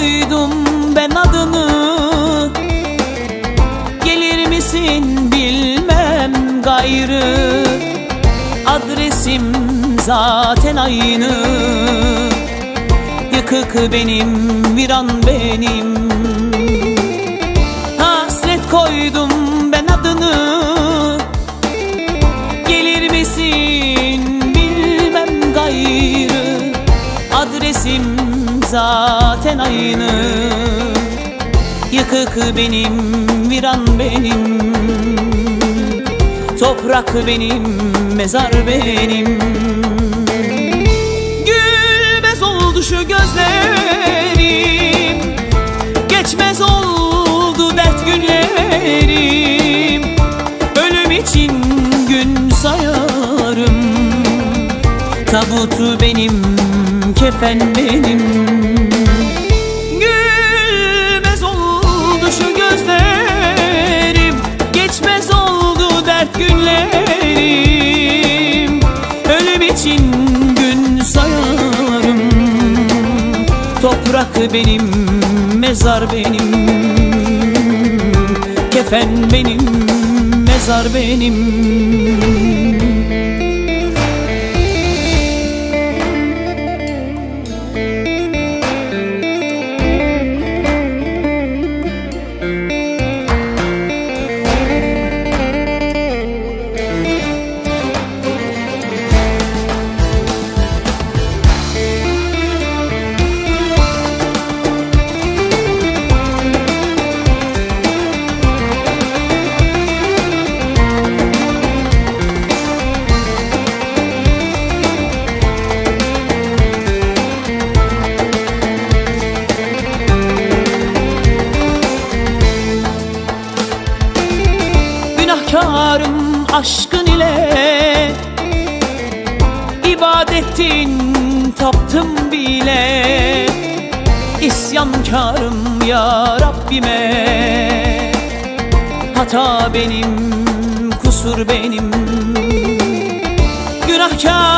duydum ben adını. Gelir misin bilmem gayrı. Adresim zaten aynı. Yıkık benim, viran benim. Zaten aynı. Yıkık benim, viran benim. Toprak benim, mezar benim Tabutu benim, kefen benim. Gülmez oldu şu gözlerim Geçmez oldu dert günlerim. Ölüm için gün sayarım Toprak benim, mezar benim. Kefen benim, mezar benim Günahkarım aşkın ile İbadetin taptım bile. İsyankarım ya Rabbime. Hata benim, kusur benim. Günahkarım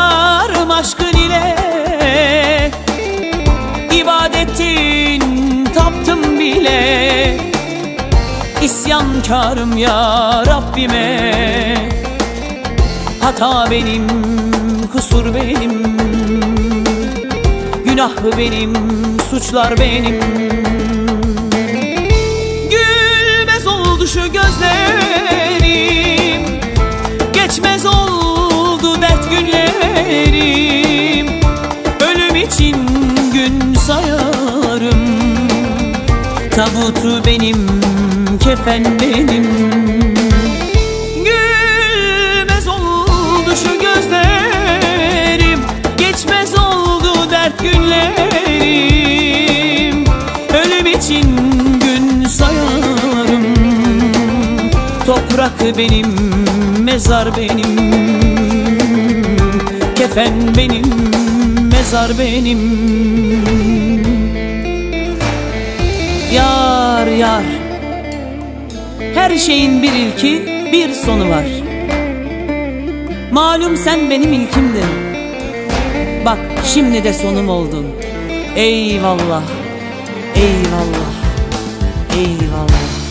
İsyankarım ya Rabbime. Hata benim, kusur benim. Günah benim, suçlar benim. Gülmez oldu şu gözlerim. Geçmez oldu dert günlerim. Ölüm için gün sayarım. Tabutu benim, kefen benim Gülmez oldu şu gözlerim Geçmez oldu dert günlerim. Ölüm için gün sayarım Toprak benim, mezar benim. Kefen benim, mezar benim Her şeyin bir ilki bir sonu var. Malum sen benim ilkimdin. Bak şimdi de sonum oldun. Eyvallah Eyvallah Eyvallah